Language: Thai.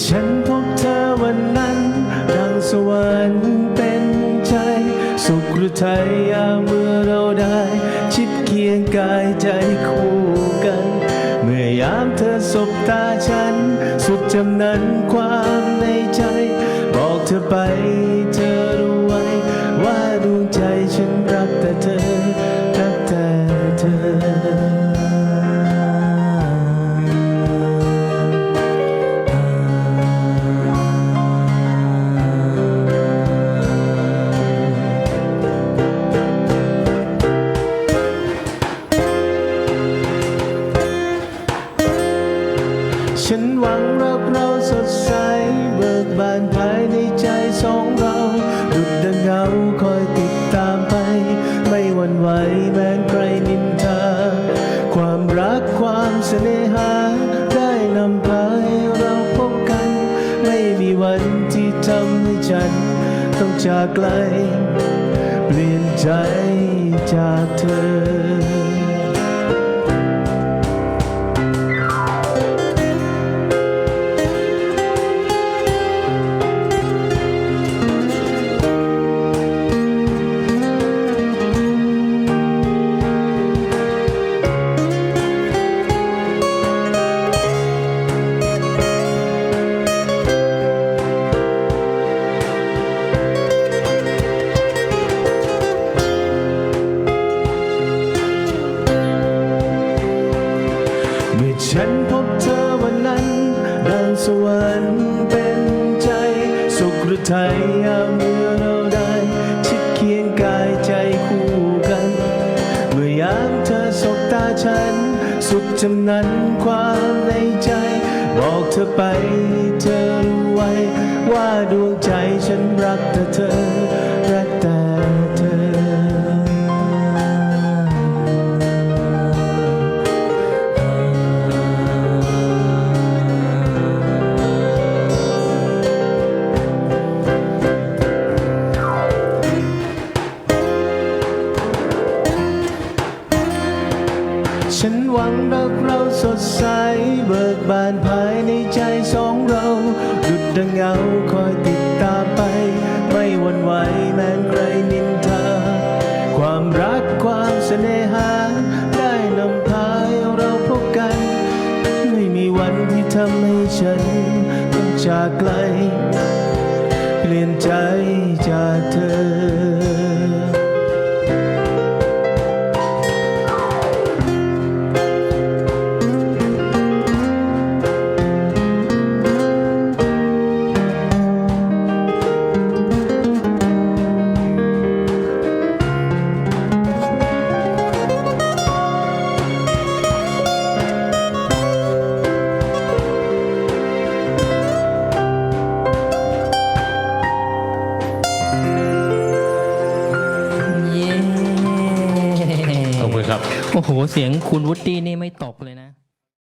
ฉันพบเธอวันนั้นดังสวรรค์เป็นใจ สุขหรือไทยยามเมื่อเราได้ ชิดเคียงกายใจคู่กัน เมื่อยามเธอสบตาฉัน สุดจำนั้นความในใจ บอกเธอไปเธอ ฉันหวังรักเราสดใส เบิกบานภายในใจสองเราดุดดังเงาคอยติดตามไป ไม่หวั่นไหวแม้ใครนินทา ความรักความเสน่หา ได้นำพาให้เราพบกัน ไม่มีวันที่ทำให้ฉัน ต้องจากไกล เปลี่ยนใจจากเธอ ฉันพบเธอวันนั้นดังสวรรค์เป็นใจ สุขหรือไทยยามเมื่อเราได้ชิดเคียงกายใจคู่กัน เมื่อยามเธอสบตาฉัน สุดจำนั้นความในใจ บอกเธอไปเธอรู้ไว้ ว่าดวงใจฉันรักแต่เธอ หวังรักเราสดใส เบิกบานภายในใจสองเราดุดดังเงาคอยติดตามไป ไม่หวั่นไหวแม้ใครนินทา ความรักความเสน่หา ได้นำพาเราพบกัน ไม่มีวันที่ทำให้ฉันต้องจากไกล เปลี่ยนใจจากเธอ โอ้โห เสียงคุณวุฒินี่ไม่ตกเลยนะ